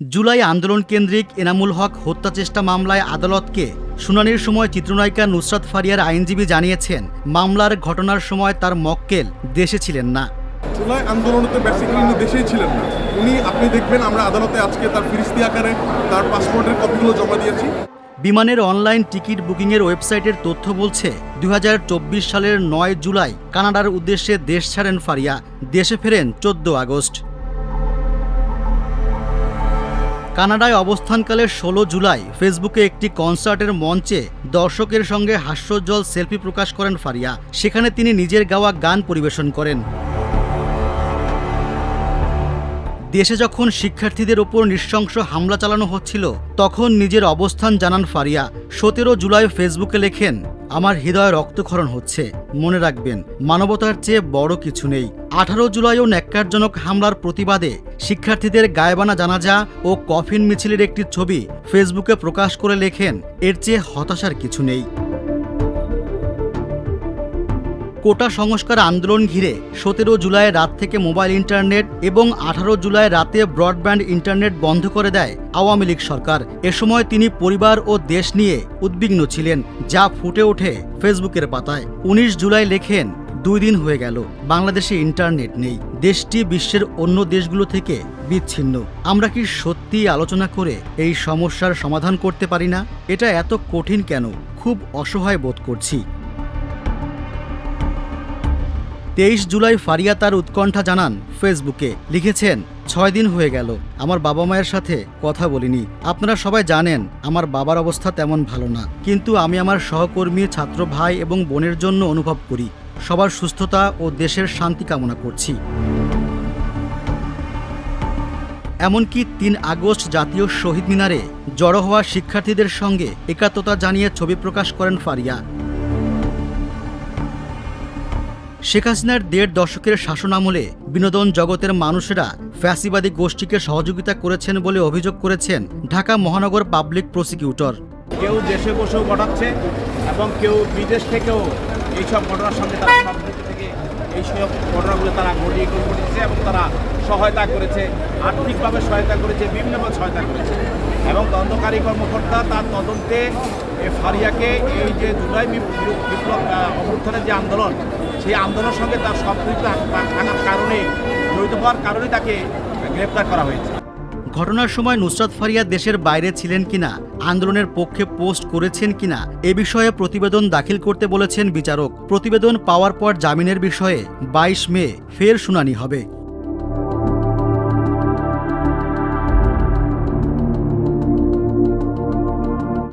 জুলাই আন্দোলন কেন্দ্রিক এনামুল হক হত্যা চেষ্টা মামলায় আদালতকে শুনানির সময় চিত্রনায়িকা নুসরাত ফারিয়ার আইনজীবী জানিয়েছেন মামলার ঘটনার সময় তার মক্কেল দেশে ছিলেন না। জুলাই আন্দোলনতে বেসিক্যালি উনি দেশেই ছিলেন না। উনি আপনি দেখবেন আমরা আদালতে আজকে তার ফিরিস্তি আকারে তার পাসপোর্টের কপিগুলো জমা দিয়েছি। বিমানের অনলাইন টিকিট বুকিংয়ের ওয়েবসাইটের তথ্য বলছে দু হাজার চব্বিশ সালের নয় জুলাই কানাডার উদ্দেশ্যে দেশ ছাড়েন ফারিয়া দেশে ফেরেন চোদ্দ আগস্ট। কানাডায় অবস্থানকালে ষোলো জুলাই ফেসবুকে একটি কনসার্টের মঞ্চে দর্শকের সঙ্গে হাস্যোজ্জ্বল সেলফি প্রকাশ করেন ফারিয়া। সেখানে তিনি নিজের গাওয়া গান পরিবেশন করেন। দেশে যখন শিক্ষার্থীদের ওপর নৃশংস হামলা চালানো হচ্ছিল, তখন নিজের অবস্থান জানান ফারিয়া। সতেরো জুলাই ফেসবুকে লেখেন আমার হৃদয় রক্তক্ষরণ হচ্ছে। মনে রাখবেন, মানবতার চেয়ে বড় কিছু নেই। আঠারো জুলাইও ন্যাক্কারজনক হামলার প্রতিবাদে শিক্ষার্থীদের গায়েবানা জানাজা ও কফিন মিছিলের একটি ছবি ফেসবুকে প্রকাশ করে লেখেন, এর চেয়ে হতাশার কিছু নেই। কোটা সংস্কার আন্দোলন ঘিরে সতেরো জুলাই রাত থেকে মোবাইল ইন্টারনেট এবং আঠারো জুলাই রাতে ব্রডব্যান্ড ইন্টারনেট বন্ধ করে দেয় আওয়ামী লীগ সরকার। এ সময় তিনি পরিবার ও দেশ নিয়ে উদ্বিগ্ন ছিলেন, যা ফুটে ওঠে ফেসবুকের পাতায়। উনিশ জুলাই লেখেন, দুই দিন হয়ে গেল, বাংলাদেশে ইন্টারনেট নেই, দেশটি বিশ্বের অন্য দেশগুলো থেকে বিচ্ছিন্ন। আমরা কি সত্যিই আলোচনা করে এই সমস্যার সমাধান করতে পারি না? এটা এত কঠিন কেন? খুব অসহায় বোধ করছি। তেইশ জুলাই ফারিয়া তার উৎকণ্ঠা জানান ফেসবুকে। লিখেছেন, ছয় দিন হয়ে গেল, আমার বাবা মায়ের সাথে কথা বলিনি। আপনারা সবাই জানেন, আমার বাবার অবস্থা তেমন ভালো না। কিন্তু আমি আমার সহকর্মী, ছাত্র ভাই এবং বোনের জন্য অনুভব করি। সবার সুস্থতা ও দেশের শান্তি কামনা করছি। এমনকি তিন আগস্ট জাতীয় শহীদ মিনারে জড়ো হওয়া শিক্ষার্থীদের সঙ্গে একাত্মতা জানিয়ে ছবি প্রকাশ করেন ফারিয়া। শেখ হাসিনার দেড় দশকের শাসনামলে বিনোদন জগতের মানুষেরা ফ্যাসিবাদী গোষ্ঠীকে সহযোগিতা করেছেন বলে অভিযোগ করেছেন ঢাকা মহানগর পাবলিক প্রসিকিউটর। কেউ দেশে বসেও ঘটাচ্ছে এবং কেউ বিদেশ থেকেও এইসব ঘটনার সঙ্গে তারা সম্পৃক্ত এইসব ঘটনাগুলো তারা ঘটিয়ে ঘটেছে এবং তারা সহায়তা করেছে, আর্থিকভাবে সহায়তা করেছে, বিভিন্নভাবে সহায়তা করেছে। এবং তদন্তকারী কর্মকর্তা তার তদন্তে ফারিয়াকে এই যে জুলাই বিপ্লব অভ্যুত্থানের যে আন্দোলন সেই আন্দোলনের সঙ্গে তার সম্পৃক্ত থাকার কারণে, জড়িত হওয়ার কারণে তাকে গ্রেপ্তার করা হয়েছে। ঘটনার সময় নুসরাত ফারিয়া দেশের বাইরে ছিলেন কিনা, আন্দোলনের পক্ষে পোস্ট করেছেন কিনা, এ বিষয়ে প্রতিবেদন দাখিল করতে বলেছেন বিচারক। প্রতিবেদন পাওয়ার পর জামিনের বিষয়ে বাইশ মে ফের শুনানি হবে।